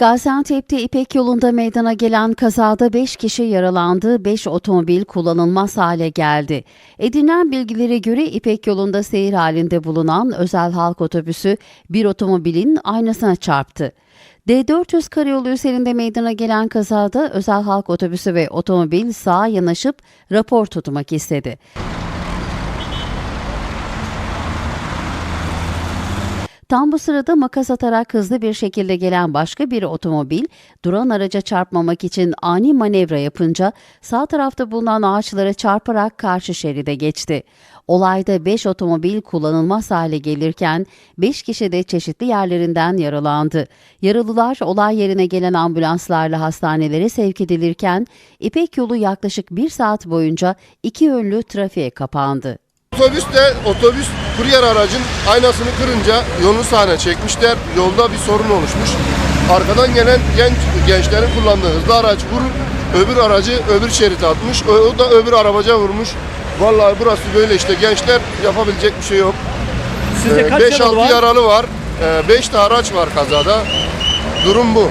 Gaziantep'te İpek yolunda meydana gelen kazada 5 kişi yaralandı, 5 otomobil kullanılmaz hale geldi. Edinilen bilgilere göre İpek yolunda seyir halinde bulunan özel halk otobüsü bir otomobilin aynasına çarptı. D400 karayolu üzerinde meydana gelen kazada özel halk otobüsü ve otomobil sağa yanaşıp rapor tutmak istedi. Tam bu sırada makas atarak hızlı bir şekilde gelen başka bir otomobil duran araca çarpmamak için ani manevra yapınca sağ tarafta bulunan ağaçlara çarparak karşı şeride geçti. Olayda 5 otomobil kullanılmaz hale gelirken 5 kişi de çeşitli yerlerinden yaralandı. Yaralılar olay yerine gelen ambulanslarla hastanelere sevk edilirken İpek yolu yaklaşık bir saat boyunca iki yönlü trafiğe kapandı. Otobüs de otobüs kuryer aracın aynasını kırınca yolun sahne çekmişler. Yolda bir sorun oluşmuş. Arkadan gelen genç gençlerin kullandığı hızlı araç vurup öbür aracı öbür şerite atmış. O, o da öbür arabaca vurmuş. Vallahi burası böyle işte gençler yapabilecek bir şey yok. Sizde kaç 5-6 yaralı var? yaralı var. 5 de araç var kazada. Durum bu.